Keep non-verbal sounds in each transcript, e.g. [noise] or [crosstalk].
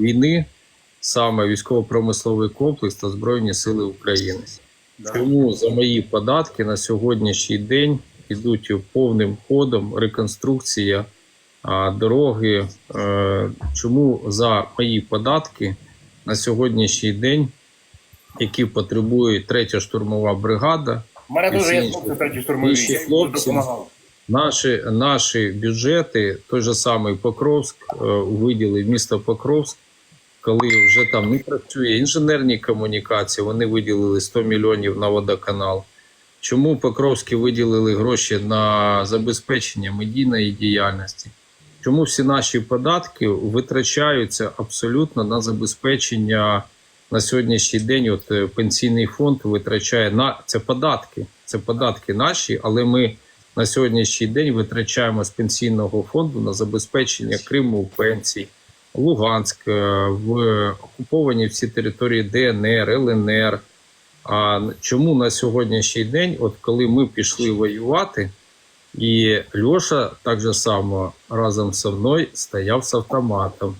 війни саме військово-промисловий комплекс та Збройні Сили України. Тому за мої податки на сьогоднішній день ідуть повним ходом реконструкція дороги. Е, Чому за мої податки на сьогоднішній день, які потребує третя штурмова бригада, мене дуже є Всі хлопці треті штурмові. хлопці. Наші, наші бюджети, той же самий Покровськ, е, виділив місто Покровськ, коли вже там не працює інженерні комунікації, вони виділили 100 мільйонів на водоканал. Чому Покровські виділили гроші на забезпечення медійної діяльності? Чому всі наші податки витрачаються абсолютно на забезпечення на сьогоднішній день? От е, пенсійний фонд витрачає на це податки. Це податки наші, але ми на сьогоднішній день витрачаємо з пенсійного фонду на забезпечення Криму пенсій, Луганськ, е, в окуповані всі території ДНР, ЛНР. А чому на сьогоднішній день, от коли ми пішли воювати, і Льоша так же само разом зі мною стояв з автоматом.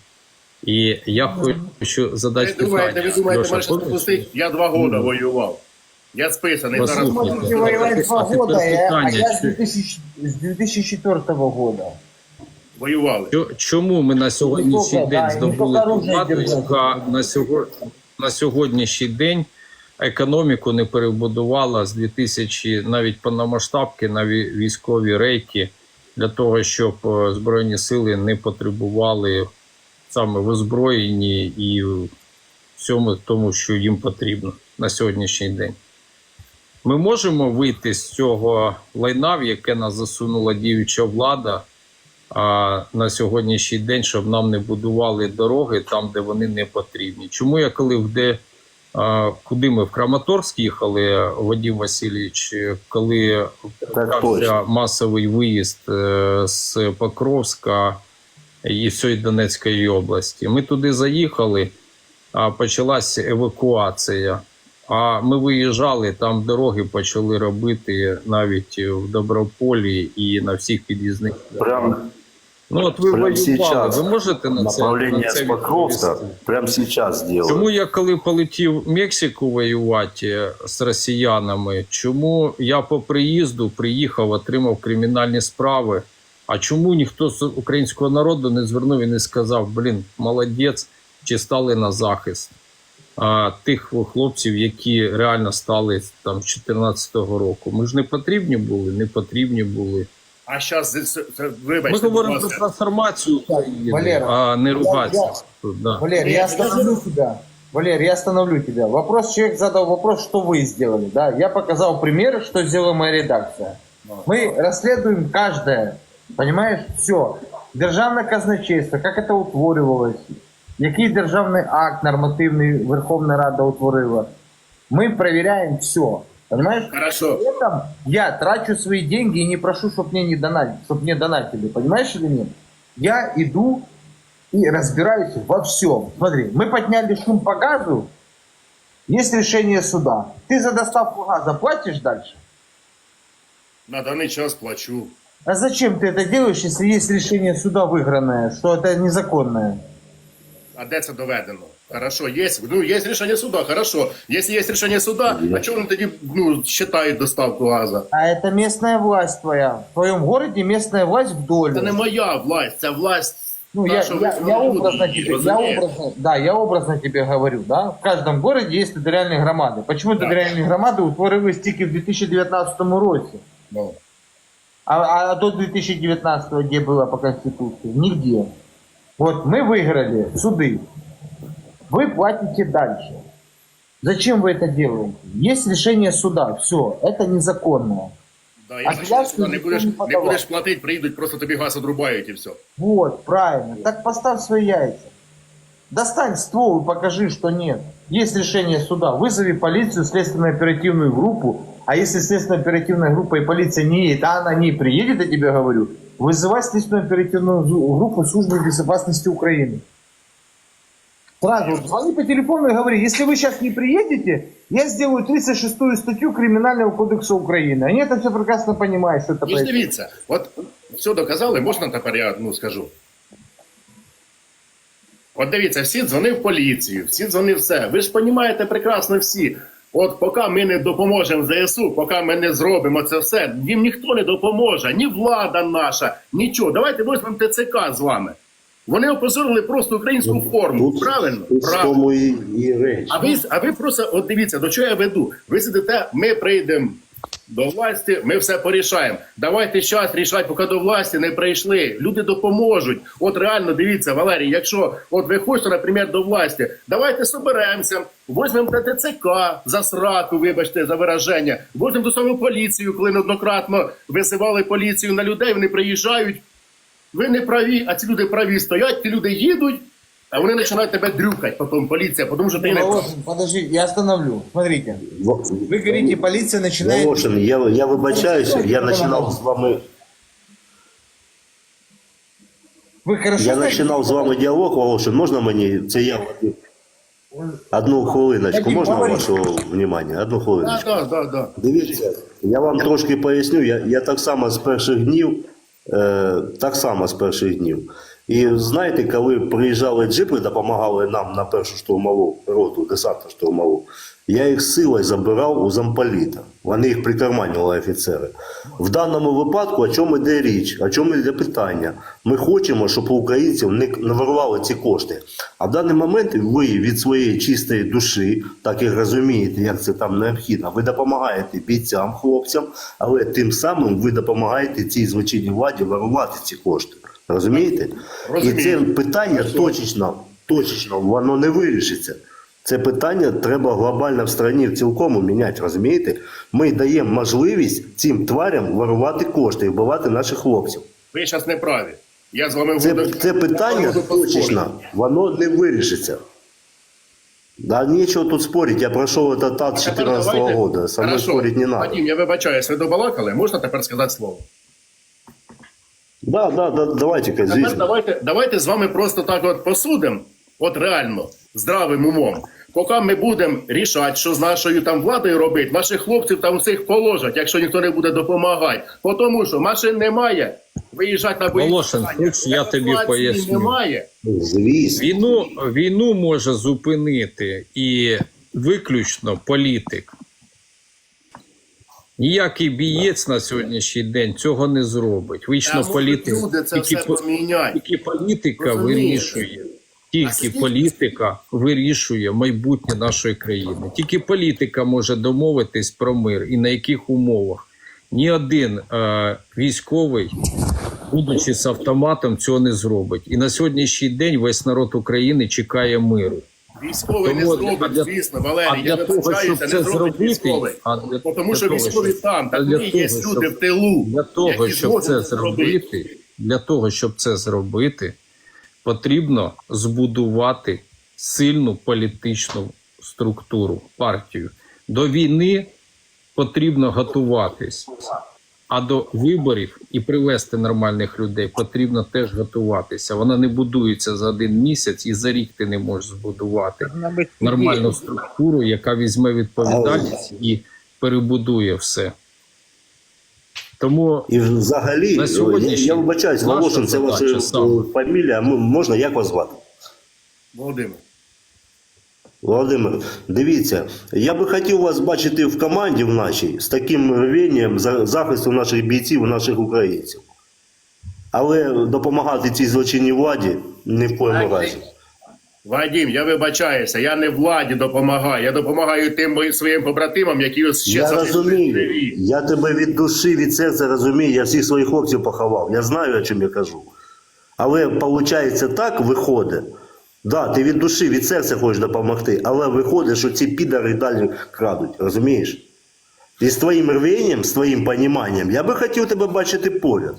І я хочу задати Ви думаєте, ви думаєте, Льоша, попустить? Я два года воював. Я списаний зараз. Можете воевать два А года, а я, а я с, 2000 с 2004 года. Воювали. Чому ми на сьогоднішній Ніхто, день да, здобули ніхто ту владу, держав. яка на, сього... на сьогоднішній день економіку не перебудувала з 2000 навіть повномасштабки на ві- військові рейки для того, щоб е, збройні сили не потребували саме в озброєнні і в всьому тому, що їм потрібно на сьогоднішній день. Ми можемо вийти з цього лайна, в яке нас засунула діюча влада, а, на сьогоднішній день, щоб нам не будували дороги там, де вони не потрібні. Чому я коли де, а, куди ми в Краматорськ їхали, Вадим Васильович, коли почався масовий виїзд е, з Покровська і всієї Донецької області, ми туди заїхали, а почалася евакуація. А ми виїжджали, там дороги почали робити навіть в Доброполі і на всіх під'їзних. Прям Ну от ви Прямо воювали, ви можете на це, на це відповісти? прямо сейчас делаю. Чому я коли полетів в Мексику воювати з росіянами? Чому я по приїзду приїхав, отримав кримінальні справи? А чому ніхто з українського народу не звернув і не сказав: блін, молодець, чи стали на захист а, тих хлопців, які реально стали там з 14-го року? Ми ж не потрібні були, не потрібні були. А зараз, Ми вибачте, будь говоримо про ласка. трансформацію України, Валера, а не я- ругатися. тут, Да. Валер, Нет, я я остановлю тебя. Валер, я остановлю тебя. Вопрос, человек задал вопрос, что вы сделали. Да, я показал пример, что сделала моя редакция. Мы расследуем каждое, понимаешь, все. Державне казначейство, как это утворювалось, який державний акт нормативний Верховна Рада утворила. Мы проверяем все, понимаешь? Хорошо. При этом я трачу свои деньги и не прошу, чтобы мне не донатили, чтобы мне донатили, понимаешь или нет? Я иду и разбираюсь во всем. Смотри, мы подняли шум по газу, есть решение суда. Ты за доставку газа платишь дальше? На даний час плачу. А зачем ты это делаешь, если есть решение суда выигранное, что это незаконное? А де це доведено? Хорошо, є, ну, є рішення суда, хорошо. Якщо є рішення суда, а чому вони тоді ну, считають доставку газу? А это местная власть твоя. В твоем городе местная власть в доле. Це не моя власть, це власть Ну, я, нашого я, я народу, образно тебе, я розумієш? образно, да, я образно тебе говорю, да, в каждом городе есть федеральные громады. Почему Так. федеральные громады утворились тільки в 2019 році? Ну. А, а до 2019 где было по Конституции? Нигде. Вот мы выиграли суды. Вы платите дальше. Зачем вы это делаете? Есть решение суда, все, это незаконно. Да, А якщо я сюди не ніхто будеш, не не подавав. будеш платити, приїдуть, просто тобі газ одрубають і все. Вот, правильно. Так поставь свои яйца. Достань ствол и покажи, что нет. Есть решение суда. Вызови полицию, следственно-оперативную группу. А если следственно-оперативная группа и полиция не едет, а она не приедет, я тебе говорю, вызывай следственно-оперативную зу- группу службы безопасности Украины. Сразу звони по телефону и говори, если вы сейчас не приедете, я сделаю 36 статью Криминального кодекса Украины. Они это все прекрасно понимают, что это І ж происходит. дивіться, от все доказали, можна тепер я ну, скажу. От дивіться, всі дзвонив в поліцію, всі дзвонив все. Ви ж розумієте прекрасно всі. От поки ми не допоможемо ЗСУ, поки ми не зробимо це все, їм ніхто не допоможе, ні влада наша, нічого. Давайте візьмемо ТЦК з вами. Вони опозорили просто українську форму. Тут, Правильно? тут Правильно. і, і речі. А ви, а ви просто от дивіться, до чого я веду. Ви сидите, ми прийдемо до власті, ми все порішаємо. Давайте час рішати, поки до власті не прийшли. Люди допоможуть. От реально дивіться, Валерій, якщо от ви хочете, наприклад, до власті, давайте соберемося, візьмемо ТЦК за сраку, вибачте, за вираження, візьмемо до саму поліцію, коли неоднократно висивали поліцію на людей, вони приїжджають. Ви не праві, а ці люди праві стоять, ті люди їдуть, вони починають тебе дрюкати, потім поліція, тому що ти не. Волошин, подожди, я остановлю. Смотрите, вы говорите, полиция начинает... Волошин, я, я вибачаюся, я починав з вами, Вы хорошо я починав з вами діалог, Волошин, можна мені? Це я одну хвилиночку, можна вашого внимання? Одну хвилиночку. Так, так, так. Дивіться, я вам трошки поясню. Я, я так само з перших днів, е, так само з перших днів. І знаєте, коли приїжджали джипи, допомагали нам на першу штурмову роту, десантну штурмову, я їх силою забирав у замполіта. Вони їх прикарманювали офіцери. В даному випадку, о чому йде річ, о чому йде питання? Ми хочемо, щоб українців не, не ці кошти. А в даний момент ви від своєї чистої душі, так і розумієте, як це там необхідно. Ви допомагаєте бійцям, хлопцям, але тим самим ви допомагаєте цій злочинній владі вирвати ці кошти. Розумієте? Розумію. І це питання точечно, точечно воно не вирішиться. Це питання треба глобально в країні цілком міняти, розумієте? Ми даємо можливість цим тварям вирувати кошти і вбивати наших хлопців. Ви зараз не праві. Я з вами Це, буду- це питання точечно, воно не вирішиться. Да нічого тут спорить, я пройшов этот етап А з тепер 14 давайте- года, со мной Хорошо. спорить не надо. Вадим, я вибачаюсь, ви добалакали, можна тепер сказати слово? Да, да, да, давайте, Тепер звісно. давайте, давайте з вами просто так от посудимо, от реально, здравим умом. Поки ми будемо рішати, що з нашою там владою робити, наших хлопців там усіх положать, якщо ніхто не буде допомагати. Бо Тому що машин немає, виїжджати на бої. Волошин, хоч я тобі поясню. Немає. Звісно. Війну, війну може зупинити і виключно політик. Ніякий бієць на сьогоднішній день цього не зробить. Вічно можуть політик. люди це Тільки, все по- поміняють. тільки політика Розумієте? вирішує. Тільки політика вирішує майбутнє нашої країни. Тільки політика може домовитись про мир і на яких умовах. Ні один е, військовий, будучи з автоматом, цього не зробить. І на сьогоднішній день весь народ України чекає миру. Військовий не зробить, звісно, Валерій, я вибачаюся, не зробить військовий. Тому що щоб- там, а так для вони є люди в тилу. Для того, які щоб це зробити, для того, щоб це зробити, потрібно збудувати сильну політичну структуру, партію. До війни потрібно готуватись, а до виборів і привести нормальних людей потрібно теж готуватися. Вона не будується за один місяць, і за рік ти не можеш збудувати нормальну структуру, яка візьме відповідальність і перебудує все. Тому І взагалі, На сьогоднішній я, я вибачаюсь, наша Волошин, це ваша фамілія. Можна, як вас звати? Володимир. Володимир, дивіться, я би хотів вас бачити в команді в нашій з таким рвінням за захисту наших бійців, наших українців. Але допомагати цій злочинній владі ні в коєму разі. Вадим, я вибачаюся, я не владі допомагаю, я допомагаю тим моїм своїм побратимам, які ще Я розумію, я тебе від душі, від серця розумію, я всіх своїх хлопців поховав. Я знаю, о чому я кажу. Але виходить так, виходить. Да, ти від душі, від серця хочеш допомогти, але виходить, що ці підари далі крадуть, розумієш? І з твоїм рвінням, з твоїм поніманням, я би хотів тебе бачити поряд.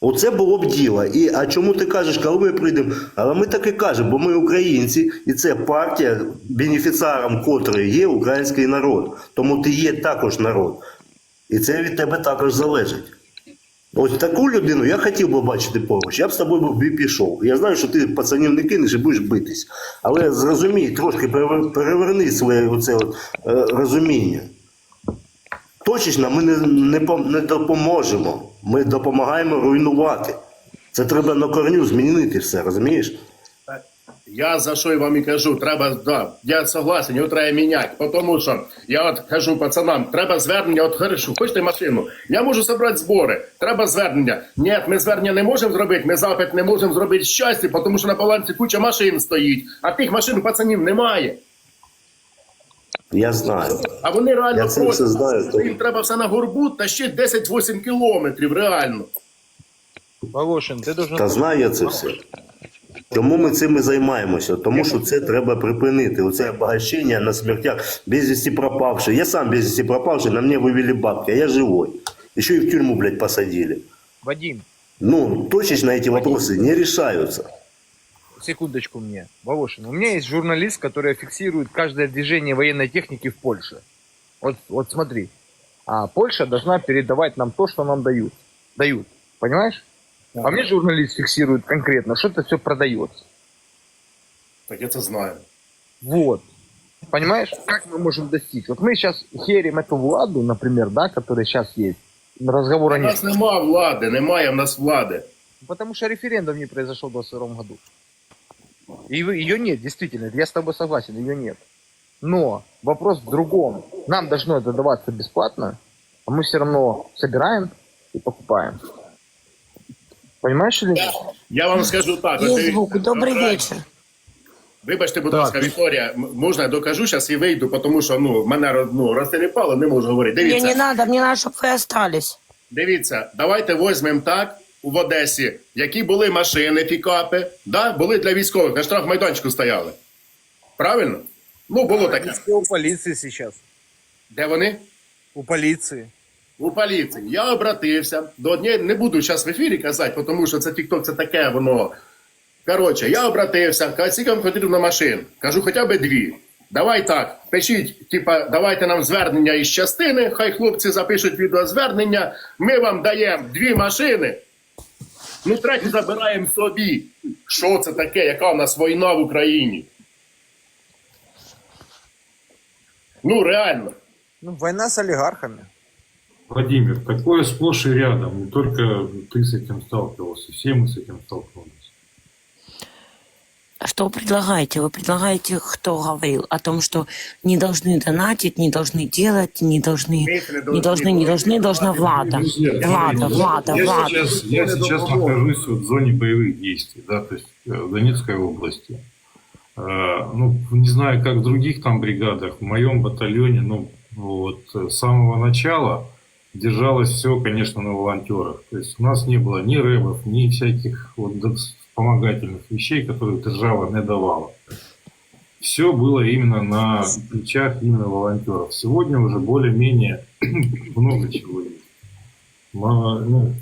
Оце було б діло. І, а чому ти кажеш, коли ми прийдемо? Але ми так і кажемо, бо ми українці, і це партія, бенефіціаром котрої є український народ. Тому ти є також народ. І це від тебе також залежить. Ось таку людину я хотів би бачити поруч. Я б з тобою б пішов. Я знаю, що ти пацанів не кинеш і будеш битись. Але зрозумій, трошки переверни своє оце от, е, розуміння. Точечно ми не, не, не допоможемо. Ми допомагаємо руйнувати. Це треба на корню змінити все, розумієш? Я за що вам і кажу, треба, да, я согласен, його треба міняти, тому що я от кажу пацанам, треба звернення, от хорошо, хочете машину, я можу зібрати збори, треба звернення. Ні, ми звернення не можемо зробити, ми запит не можемо зробити щастя, тому що на балансі куча машин стоїть, а тих машин пацанів немає. Я знаю. А вони реально Я все знаю, їм треба все на горбу та ще 10-8 кілометрів, реально. Волошин, ты должен... Та знаю я це все. Тому ми цим і займаємося, тому що це треба припинити. Оце обогащення на смертях, безвісті пропавши. Я сам безвісті пропавший, на мене вивели бабки, а я живой. Еще и в тюрьму, блядь, посадили. Вадим, Ну, точечно эти вопросы не решаются. секундочку мне. Волошин, у меня есть журналист, который фиксирует каждое движение военной техники в Польше. Вот, вот смотри. А Польша должна передавать нам то, что нам дают. Дают. Понимаешь? А мне журналист фиксирует конкретно, что это все продается. Так я це знаю. Вот. Понимаешь, как мы можем достичь? Вот мы сейчас херим эту Владу, например, да, которая сейчас есть. Разговора У нет. нас нема влади, немає в нас влади. Потому что референдум не произошел в 22 году. И ее нет, действительно, я с тобой согласен, ее нет. Но вопрос в другом. Нам должно это даваться бесплатно, а мы все равно собираем и покупаем. Понимаешь или нет? Я вам скажу так. от Есть дивіться, звук. Добрый правильно. вечер. Вибачте, будь ласка, Вікторія, м- можна я докажу зараз і вийду, тому що ну, мене роз- ну, розтеліпало, не можу говорити. Мне Дивіться, не надо, мне надо, чтобы вы остались. дивіться, давайте візьмемо так в Одесі, які були машини, пікапи, да? були для військових, на штрафмайданчику стояли. Правильно? Ну, було таке. У полиции сейчас. Де вони? У полиции. У поліції. Я обратився до однієї, не буду зараз в ефірі казати, тому що це TikTok, це таке воно. Коротше, я обратився, скільки вам потрібно машин. Кажу, хоча б дві. Давай так, пишіть, типа, давайте нам звернення із частини, хай хлопці запишуть відеозвернення, ми вам даємо дві машини, ну третю забираємо собі. Що це таке? Яка в нас війна в Україні? Ну, реально. Ну, война с олигархами. Владимир, такое сплошь и рядом. Не только ты с этим сталкивался, все мы с этим столкнулись. А Что вы предлагаете? Вы предлагаете, кто говорил о том, что не должны донатить, не должны делать, не должны, не должны, не должны, должна Влада. Влада, смотрите, Влада, я Влада. Сейчас, я сейчас нахожусь вот в зоне боевых действий, да, то есть э, в Донецкой области. Э, Ну, не знаю, как в других там бригадах, в моем батальоне, ну, вот э, с самого начала держалось все, конечно, на волонтерах. То есть у нас не было ни рэбов, ни всяких вот вспомогательных вещей, которые держава не давала. Все было именно на плечах именно волонтеров. Сегодня уже более-менее [clears throat] много чего есть. Ну,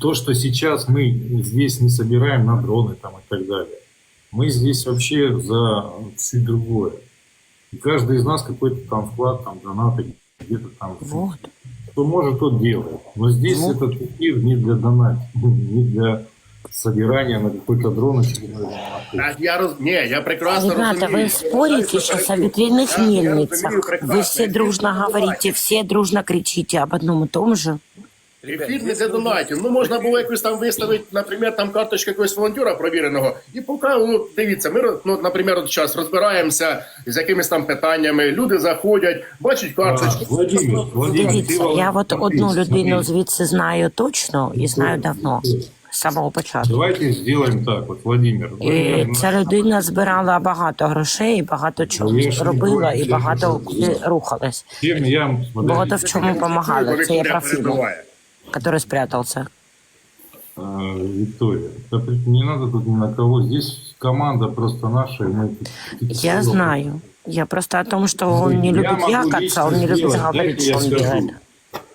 то, что сейчас мы здесь не собираем на дроны там и так далее, мы здесь вообще за чуть другое. И каждый из нас какой-то там вклад, там донаты где-то там. Вот. Кто может, тот делает. Но здесь Ну. этот эфир не для донат, [laughs] не для собирания на какой-то дрон очередной. Так, я роз... Ні, я прекрасно Ребята, розумію. вы спорите сейчас о ветряных Я- я мельницах. розумію прекрасно. Вы все дружно говорите, все дружно кричите об одном и том же. Ефір не для донатів. Ну можна було якось там виставити, наприклад, там карточка якогось волонтера провіреного. І поки, ну дивіться, ми ну, наприклад, от час розбираємося з якимись там питаннями. Люди заходять, бачать карточку. А, Владимир, Владимир, Дивіться, я от одну людину звідси знаю точно і знаю давно, з самого початку. Давайте сделаем так, вот, Владимир. І ця людина збирала багато грошей, і багато чого не робила, і багато куди рухалась. Багато в чому допомагали. Це я про фільм, який спрятався. А, Виктория, да не надо тут ни на кого. Здесь команда просто наша. и мы тут- тут Я все знаю. Я просто о том, что он не Я любит могу якаться, он не любит сделать. говорить, Дайте что он скажу. делает.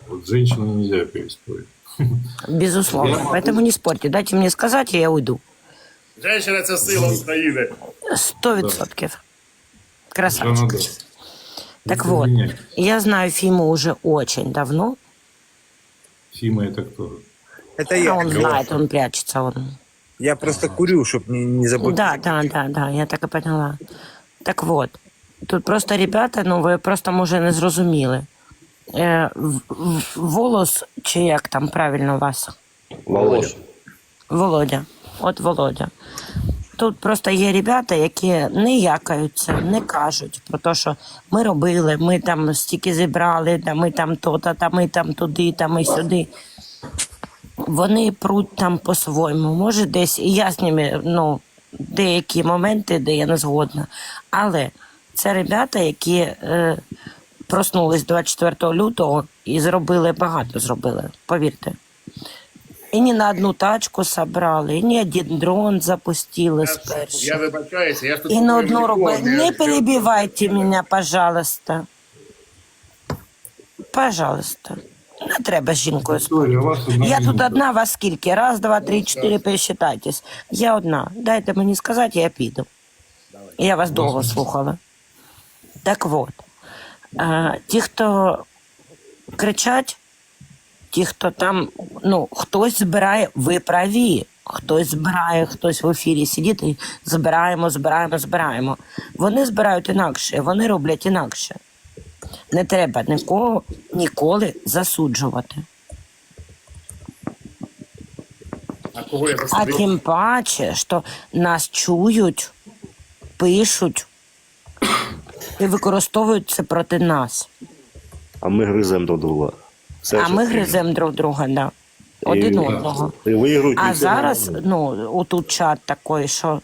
Вот женщину нельзя перестроить. [laughs] Безусловно. Я могу- Поэтому не спорьте. Дайте мне сказать, и я уйду. Женщина це сила України. Сто. Да, Красавчик. Так вот, я знаю Фиму уже очень давно. Фима это кто? Это А я. он знает, он прячется. Он. Я просто курю, чтобы не, не забыть. Да, да, да, да, я так і поняла. Так вот, тут просто ребята, ну ви просто може не зрозуміли. Е, в- в- волос, чи як там правильно у вас? Володя. Володя. От Володя. Тут просто є ребята, які не якаються, не кажуть про те, що ми робили, ми там стільки зібрали, та ми там то-то, та ми там туди, та ми сюди. Вони пруть там по-своєму. Може, десь і я з ними, ну, деякі моменти, де я не згодна. Але це ребята, які е, проснулись 24 лютого і зробили багато зробили, повірте. І ні на одну тачку собрали, і ні один дрон запустили Я, спершу. я вибачаюся, я ж тут І на говорю одну нікого робили. Не не- перебивайте меня, пожалуйста. Пожалуйста. Не треба з жінкою спорити. Виктория, у вас одна Я тут минута. одна, вас скільки? Раз, два, три, чотири, пересчитайтесь. Я одна. Дайте мені сказати, я піду. Я вас довго слухала. Так от. А, ті, хто кричать, ті, хто там, ну, хтось збирає, ви праві. Хтось збирає, хтось в ефірі сидить і збираємо, збираємо, збираємо. Вони збирають інакше, вони роблять інакше. Не треба нікого ніколи засуджувати. А кого я А тим паче, що нас чують, пишуть і використовують це проти нас. А ми гриземо друг друга. Все А ж. ми гриземо друг друга, да. один І- одного. І виграють А від цього. зараз, ну, отут чат такий, що,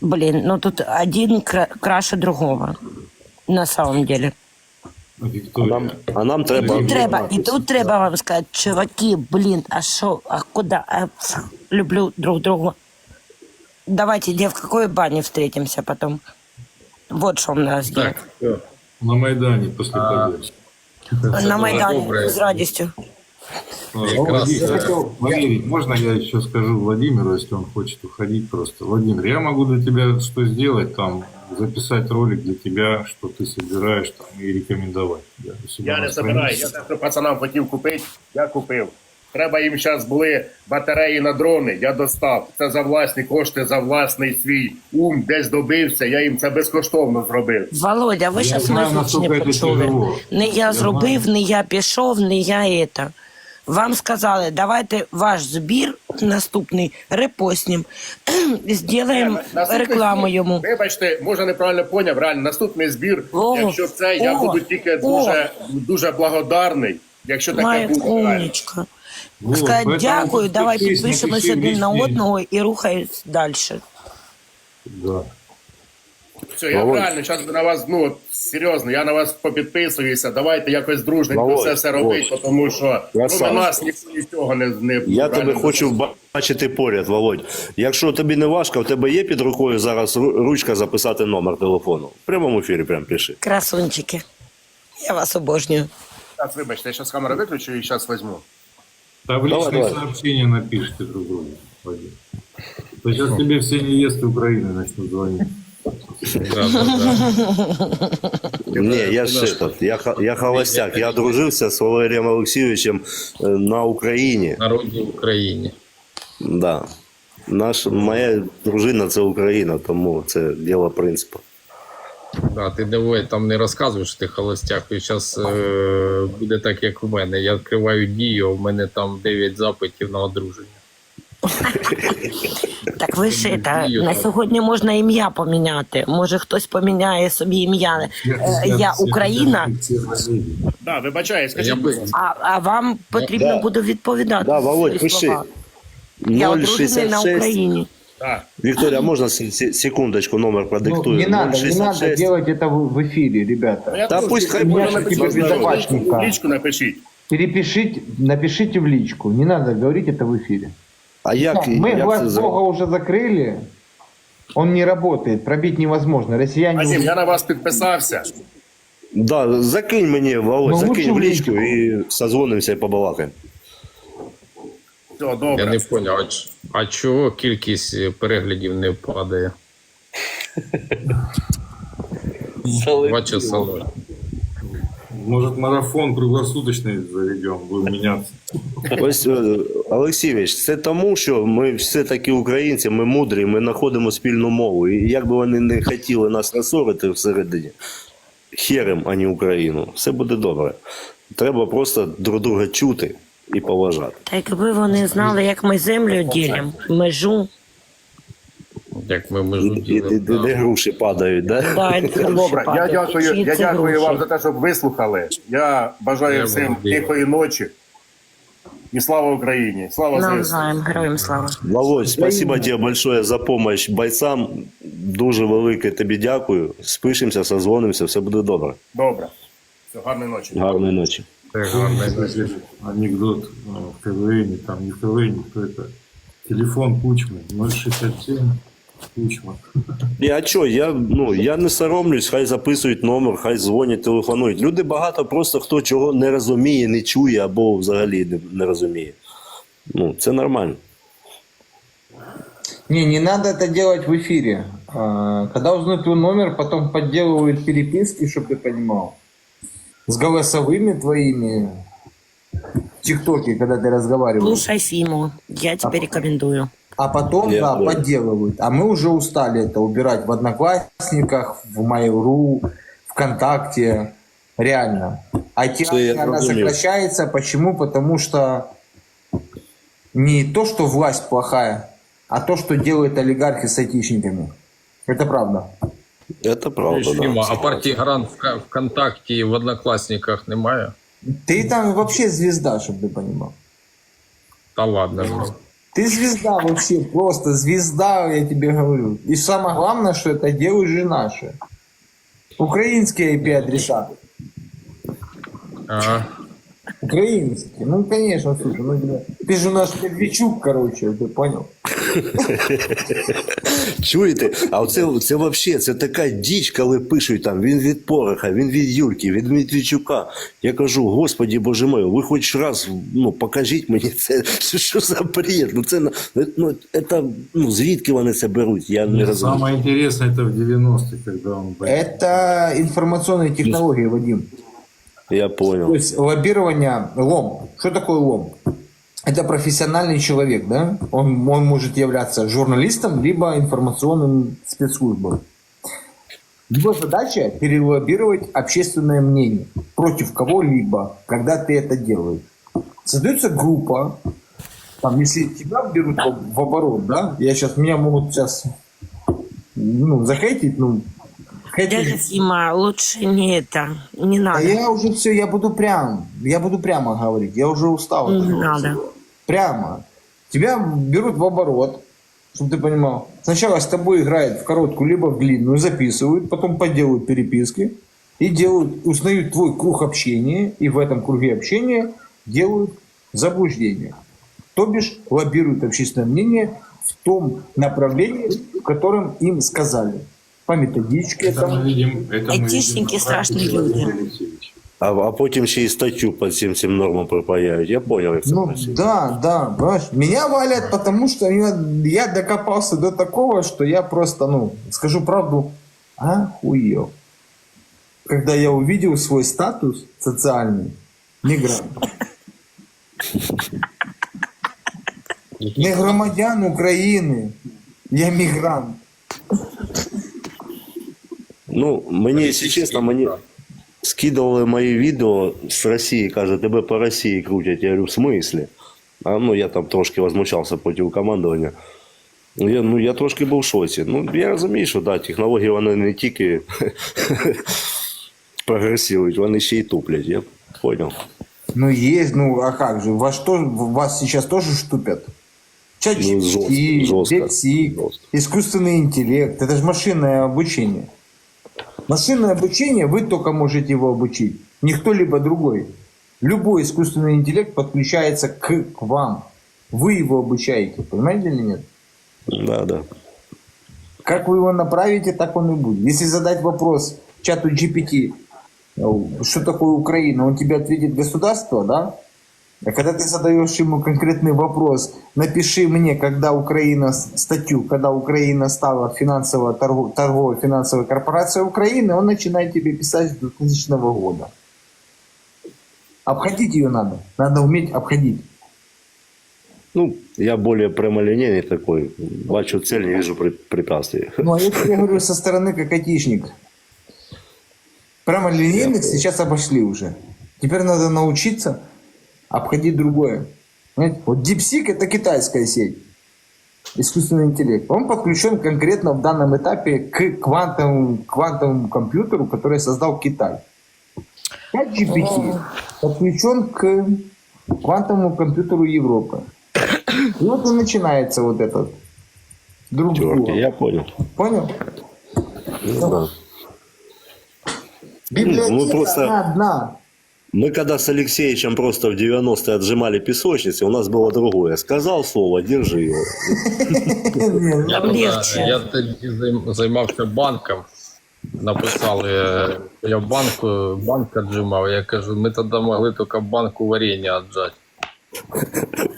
блін, ну тут один кра- краще другого. На самом деле. А Виктория, нам, а нам треба. І треба, і тут треба вам сказати, чуваки, блін, а що, а куди? А, пф, люблю друг друга. Давайте, где в какой бане встретимся потом? Вот что у нас Так, все. на Майдане после победы. На с радостью. А, Якраз, Владимир, е, Валерий, можно я еще скажу Владимиру, если он хочет уходить просто? Владимир, я могу для тебя что сделать там? Записать ролик для тебя, что ты собираешь там и рекомендовать. Я на не забираю, я що пацанам хотів купити, я купив. Треба їм зараз були батареї на дрони, я достав. Це за власні кошти, за власний свій ум, десь добився, я їм це безкоштовно зробив. Володя, ви зараз не почули. Не я Я зробив, не я пішов, не я это. Вам сказали, давайте ваш збір наступний репостнім, [clears throat] зробимо Наступний рекламу збір, йому. Вибачте, може неправильно поняв. Реально, наступний збір, О, якщо це, я буду тільки о. дуже, дуже благодарний. Якщо таке буде. Реально. Вот, Сказати поэтому дякую, давай напиши один на одного і рухаємось далі. Да. Все, я Володь. реально зараз на вас, ну серйозно, я на вас попідписуюся. Давайте якось дружненько Володь, все все робити, тому що ну, Красавчик. на нас ніхто нічого не, не Я тебе хочу бачити поряд, Володь. Якщо тобі не важко, в тебе є під рукою зараз ру- ручка записати номер телефону. В прямому ефірі прям пиши. Красунчики. Я вас обожнюю. Зараз, вибачте, я зараз камеру виключу і зараз візьму. Да в Давай, личные давай. сообщения напишите друг другу, Владимир. То сейчас тебе все невесты Украины начнут звонить. Да, да, да. Ні, я ж этот, я, ха- я холостяк. Я одружився з Валерієм Олексійовичем е, на Україні. Народі в Україні. Да. Наш, моя дружина це Україна, тому це діло принципу. Да, ти давай там не розказуєш, що ти холостяк. І зараз е, буде так, як у мене. Я відкриваю дію, в мене там 9 запитів на одруження. [laughs] Так ви ж та, на сьогодні можна ім'я поміняти. Може хтось поміняє собі ім'я. Е, Я Україна, Да, вибачаю, Я скажіть, би- ласка. а, а вам потрібно Да. буде відповідати. Да, за Володь, свої пиши. слова. Я одружений на 066. Україні. Да. Вікторія, можна се- се- секундочку номер Ну, продиктую? не надо, не надо 066. делать это в, в эфире, Ну, ребята. я Та теж пусть хай можна буде напишіть, типа в безопасника. лічку напишіть. Перепишите, напишите в личку. Не надо говорить это в эфире. А як, Мы як глаз це Бога зробити? уже закрыли. Он не работает, пробить невозможно. Россияне... Азім, я на вас підписався. Да, закинь мені, Володь, Ну, закинь лучше в в лічку личку. і созвонимося і побалакаємо. Все, Я не поняв, а, ч- а чого кількість е, переглядів не падає? Два часа. ноль. Может, марафон круглосуточный заведем, будем меняться. Ось, е, Олексійович, це тому, що ми все таки українці, ми мудрі, ми знаходимо спільну мову. І як би вони не хотіли нас розсорити всередині, херем, а не Україну, все буде добре. Треба просто друг друга чути і поважати. Та якби вони знали, як ми землю ділимо, межу, Як ми межу І, де, груші падають, да? да, Добре, я дякую, я дякую вам за те, щоб вислухали. Я бажаю Я всім вам тихої ночі. І слава Україні! Слава ЗСУ! Навзаєм, героям слава. Володь, спасибо тебе большое за помощь бойцам. Дуже велике тобі дякую. Спишемося, созвонимося, все буде добре. Добре. Все, гарної ночі. Гарної ночі. Це гарне. Кстати, анекдот ну, в КВН, там не в КВН, кто это? Телефон Кучмы 067 Кучма. І а що, я, ну, я не соромлюсь, хай записують номер, хай дзвонять, телефонують. Люди багато просто хто чого не розуміє, не чує або взагалі не, не розуміє. Ну, це нормально. Не, не надо это делать в эфире. А, Когда узнают твой номер, потом подделывают переписки, чтобы ты понимал. С голосовыми твоими в ТикТоке, когда ты разговариваешь. Слушай Фиму, я тебе рекомендую. А потом, Я да, понял. подделывают. А мы уже устали это убирать в Одноклассниках, в Mail.ru, ВКонтакте. Реально. IT Что я она разумею. сокращается. Почему? Потому что не то, что власть плохая, а то, что делают олигархи с айтишниками. Это правда. Це правда. Фіма, а Да. партії Грант в ВКонтакті і в Однокласниках немає? Ты там вообще звезда, чтобы ты понимал. Та ладно. ну. Ты звезда вообще, просто звезда, я тебе говорю. И самое главное, что это делают же наши. Украинские IP-адреса. Ага. Украинские. Ну, конечно, слушай, ну, бля, ты же у нас Медведчук, короче, ты понял? [laughs] Чуєте? А оце це взагалі це така діч, коли пишуть там він від Пороха, він від Юльки, від Медведчука. Я кажу, господі боже мой, ви хоч раз ну, покажіть мені це, [laughs] що за бред. Ну це ну, це, ну звідки вони це беруть? Я не розумію. Самое интересное это в 90-е, когда он... Это информационные технологии, Вадим. Я То понял. есть лоббирование, лом. Что такое лом? Это профессиональный человек, да? Он, он может являться журналистом, либо информационным спецслужбой. Его задача перелоббировать общественное мнение против кого-либо, когда ты это делаешь. Создается группа, там, если тебя берут в оборот, да, я сейчас, меня могут сейчас, ну, захейтить, ну, Дядя Фима, лучше не это, не а надо. я уже все, я буду прям, я буду прямо говорить, я уже устал. Не надо. всего. Прямо. Тебя берут в оборот, чтобы ты понимал. Сначала с тобой играют в короткую, либо в длинную, записывают, потом поделают переписки и делают, узнают твой круг общения, и в этом круге общения делают заблуждение. То бишь лоббируют общественное мнение в том направлении, в котором им сказали По методичке Это мы там. видим, это мы видим Айтишники на страшные практике, люди. Владимир Алексеевич. А, а потім ще й статтю по цим цим нормам припаяють. Я понял, як це Ну працює. да, да, понимаешь? Меня валят, потому что я, я докопался до такого, что я просто, ну, скажу правду, охуел. Когда я увидел свой статус социальный, мигрант. [laughs] Не громадян України, я мігрант. Ну, мені, якщо чесно, мені скидували мої відео з Росії, каже, тебе по Росії крутять. Я говорю, в смислі? А ну я там трошки возмущався проти командування. Я, ну, я трошки був в шоці. Ну, я розумію, що да, технології вони не тільки [laughs] прогресують, вони ще й туплять. Я понял. Ну есть, ну а как же, вас, что, вас сейчас тоже штупят? Чат Ну, жестко, GPT, жестко, DeepSeek, жестко. искусственный интеллект, это же машинное обучение. Машинное обучение, вы только можете его обучить, никто либо другой. Любой искусственный интеллект подключается к, к вам. Вы его обучаете, понимаете или нет? Да, да. Как вы его направите, так он и будет. Если задать вопрос чату GPT, э, что такое Украина, он тебе ответит государство, да? А когда ты задаешь ему конкретный вопрос, напиши мне, когда Украина, статью, когда Украина стала финансово, торговой финансовой корпорацией Украины, он начинает тебе писать с 2000 года. Обходить ее надо. Надо уметь обходить. Ну, я более прямолинейный такой. Бачу цель, не вижу препятствий. Ну, а я тебе говорю со стороны как айтишник. Прямо линейных сейчас обошли уже. Теперь надо научиться обходи другое. Понимаете? Вот DeepSeek это китайская сеть. Искусственный интеллект. Он подключен конкретно в данном этапе к квантовому, квантовому компьютеру, который создал Китай. 5GPT подключен к квантовому компьютеру Европы. И вот и начинается вот этот друг друга. я понял. Понял? Да. Библиотека Ну, просто- одна. Мы когда с Алексеевичем просто в 90-е отжимали песочницы, у нас было другое. Сказал слово, держи его. Не, Я, Там тоді- легче. я тоді займ- займався банком. Написали, е, я в банку, банк отжимав. Я кажу, ми тоді могли тільки банку варення отжати.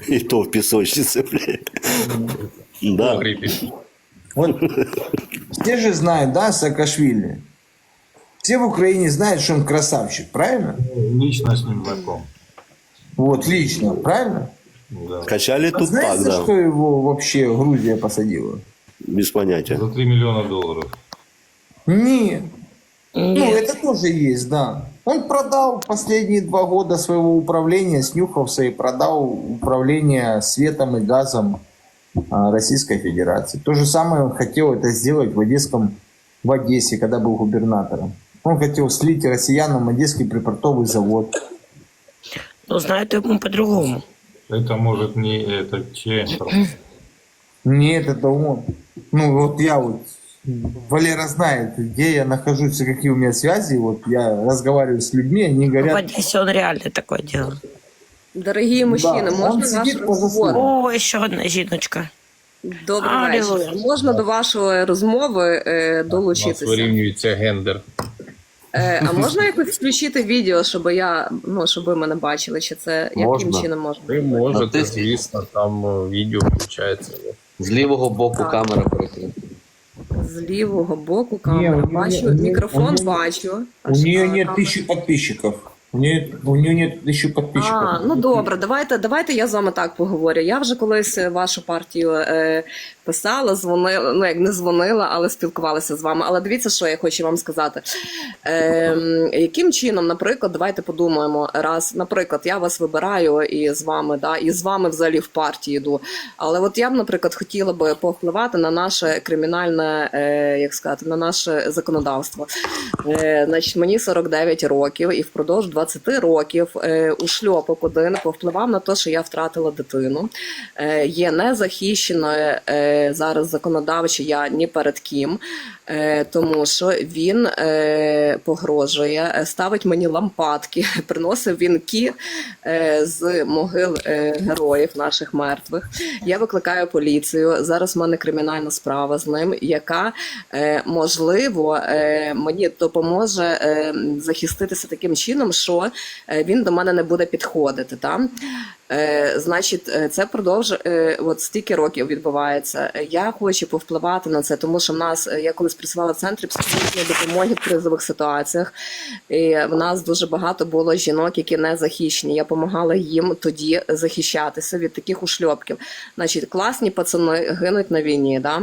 И то в песочнице, блядь. Да. Погрібі. Вот. Все же знают, да, Саакашвили? Все в Украине знают, что он красавчик, правильно? Лично с ним знаком. Вот, лично, правильно? Да. Качали А тут знаете, так, за да. что его вообще Грузия посадила? Без понятия. За 3 миллиона долларов. Нет. Ну, Нет. это тоже есть, да. Он продал последние два года своего управления, снюхался и продал управление светом и газом а, Российской Федерации. То же самое он хотел это сделать в Одесском, в Одессе, когда был губернатором. Он хотел слить россиянам Одесский припортовый завод. Ну, знаєте, ми по-другому. Это может не это Чемпер. Нет, это он. Ну, вот я вот, Валера знает, где я нахожусь, и какие у меня связи. Вот я разговариваю с людьми, они В говорят, Одесі он реально такое делал. Дорогі мужчини, он можна ваш сидит по розговор? заслугам. О, ще одна жіночка. Добрий Алілуя. вечір. Можна до вашої розмови е, У нас долучитися? вирівнюється гендер. [laughs] Е, а можна якось включити відео, щоб я ну щоб ви мене бачили? Чи це яким Можна. чином можна? Ви можете, Натисніть. звісно, там е, відео включається. З лівого боку Так. камера перекрита. З лівого боку камера. у бачу, у мікрофон у бачу. У нее а, нет камера? тысячи подписчиков. У нее, у нее нет тысячи подписчиков. А, ну добре, давайте, давайте я з вами так поговорю. Я вже колись е, вашу партію е, писала, дзвонила, ну як не дзвонила, але спілкувалася з вами. Але дивіться, що я хочу вам сказати. Е, яким чином, наприклад, давайте подумаємо, раз, наприклад, я вас вибираю і з вами, да, і з вами взагалі в партію йду. Але от я б, наприклад, хотіла би повпливати на наше кримінальне, е, як сказати, на наше законодавство. Е, значить, мені 49 років, і впродовж 20 років е, у шльопок один повпливав на те, що я втратила дитину. Е, є незахищеною е, зараз законодавчо я ні перед ким, е, тому що він е, погрожує, е, ставить мені лампадки, [laughs] приносив вінки з могил героїв наших мертвих. Я викликаю поліцію. Зараз в мене кримінальна справа з ним, яка можливо мені допоможе захиститися таким чином, що він до мене не буде підходити. Та? Е, значить, е, це продовжує е, от стільки років відбувається. Я хочу повпливати на це, тому що в нас е, я колись працювала в центрі психологічної допомоги в кризових ситуаціях. І в нас дуже багато було жінок, які не захищені. Я допомагала їм тоді захищатися від таких ушльопків. Значить, класні пацани гинуть на війні. Да?